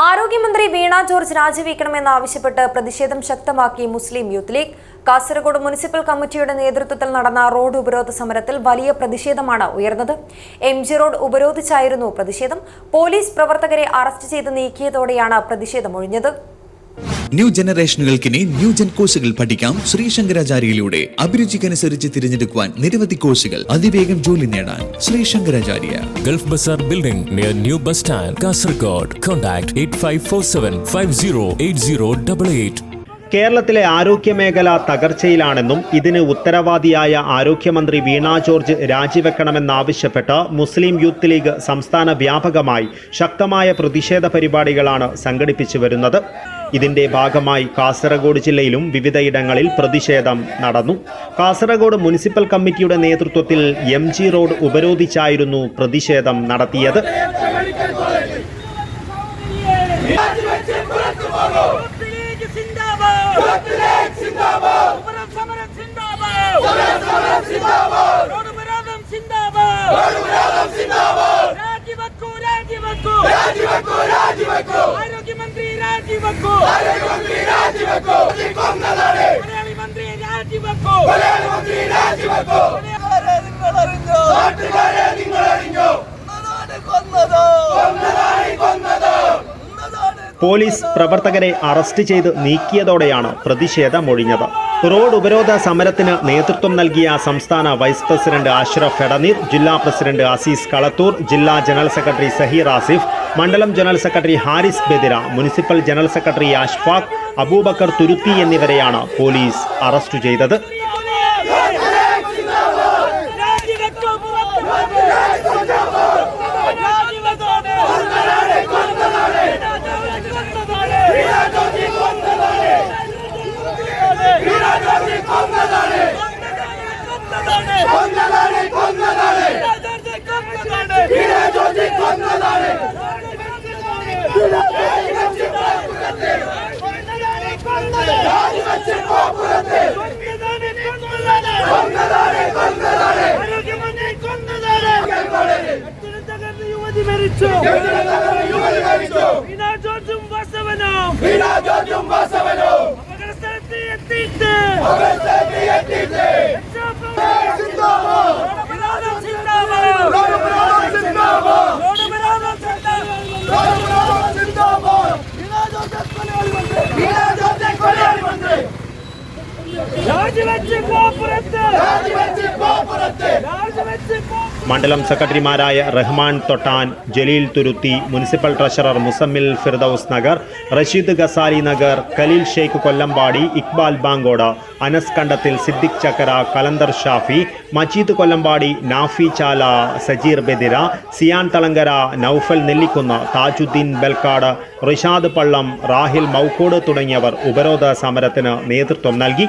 ആരോഗ്യമന്ത്രി വീണ ജോർജ് രാജിവെക്കണമെന്നാവശ്യപ്പെട്ട് പ്രതിഷേധം ശക്തമാക്കി Muslim Youth League. Kasaragod municipal കമ്മിറ്റിയുടെ നേതൃത്വത്തിൽ നടന്ന റോഡ് ഉപരോധ സമരത്തിൽ വലിയ പ്രതിഷേധമാണ് ഉയർന്നത്. എം ജി റോഡ് ഉപരോധിച്ചായിരുന്നു പ്രതിഷേധം. പോലീസ് പ്രവർത്തകരെ അറസ്റ്റ് ചെയ്ത് നീക്കിയതോടെയാണ് പ്രതിഷേധമൊഴിഞ്ഞത് ന്യൂ ജനറേഷനുകൾക്കിനി ന്യൂ ജൻ കോഴ്സുകൾ പഠിക്കാം ശ്രീശങ്കരാചാര്യയിലൂടെ അഭിരുചിക്കനുസരിച്ച് തിരഞ്ഞെടുക്കുവാൻ നിരവധി കോഴ്സുകൾ അതിവേഗം ജോലി നേടാൻ Sree Sankaracharya Gulf Bazaar Building near New Bus Stand, Kasargod. Contact 8547 508088. കേരളത്തിലെ ആരോഗ്യമേഖല തകർച്ചയിലാണെന്നും ഇതിന് ഉത്തരവാദിയായ ആരോഗ്യമന്ത്രി വീണ ജോർജ് രാജിവെക്കണമെന്നാവശ്യപ്പെട്ട് മുസ്ലിം യൂത്ത് ലീഗ് സംസ്ഥാന വ്യാപകമായി ശക്തമായ പ്രതിഷേധ പരിപാടികളാണ് സംഘടിപ്പിച്ചു വരുന്നത് ഇതിന്റെ ഭാഗമായി കാസർഗോഡ് ജില്ലയിലും വിവിധയിടങ്ങളിൽ പ്രതിഷേധം നടന്നു. കാസർഗോഡ് മുനിസിപ്പൽ കമ്മിറ്റിയുടെ നേതൃത്വത്തിൽ എം ജി റോഡ് ഉപരോധിച്ചായിരുന്നു പ്രതിഷേധം നടത്തിയത്. രാജിവെക്കൂ രാജിവെക്കൂ രാജിവെക്കൂ. ആരോഗ്യമന്ത്രി രാജിവെക്കൂ. ആരോഗ്യമന്ത്രി രാജിവെക്കൂ. കൊന്നതാണ്. മലയാളി മന്ത്രി രാജിവെക്കൂ. മലയാളി മന്ത്രി രാജിവെക്കൂ. പോലീസ് പ്രവർത്തകരെ അറസ്റ്റ് ചെയ്ത് നീക്കിയതോടെയാണ് പ്രതിഷേധമൊഴിഞ്ഞത് റോഡ് ഉപരോധ സമരത്തിന് നേതൃത്വം നൽകിയ സംസ്ഥാന വൈസ് പ്രസിഡന്റ് അഷ്റഫ് എടനീർ ജില്ലാ പ്രസിഡന്റ് അസീസ് കളത്തൂർ ജില്ലാ ജനറൽ സെക്രട്ടറി സഹീർ ആസിഫ് മണ്ഡലം general secretary Haris Bedira municipal general secretary Ashfaq Abubakar Thuruthi എന്നിവരെയാണ് പോലീസ് അറസ്റ്റ് ചെയ്തത്. യുവതി മരിച്ചു. വീണ ജോർജും വാസവനും. അപകട സ്ഥലത്ത് എത്തിയിട്ട്. രക്ഷാപ്രവർത്തകർ മണ്ഡലം സെക്രട്ടറിമാരായ റഹ്മാൻ തൊട്ടാൻ ജലീൽ തുരുത്തി മുനിസിപ്പൽ ട്രഷറർ മുസമ്മിൽ ഫിർദൌസ് നഗർ റഷീദ് ഗസാലി നഗർ കലീൽ ഷെയ്ഖ് കൊല്ലമ്പാടി ഇക്ബാൽ ബാങ്കോട് അനസ് കണ്ടത്തിൽ സിദ്ദിഖ് ചക്കര കലന്തർ ഷാഫി മജീദ് കൊല്ലമ്പാടി നാഫി ചാല സജീർ ബെദിര സിയാൻ തളങ്കര നൌഫൽ നെല്ലിക്കുന്ന് താജുദ്ദീൻ ബൽക്കാട് റിഷാദ് പള്ളം റാഹിൽ മൗക്കോട് തുടങ്ങിയവർ ഉപരോധ സമരത്തിന് നേതൃത്വം നൽകി.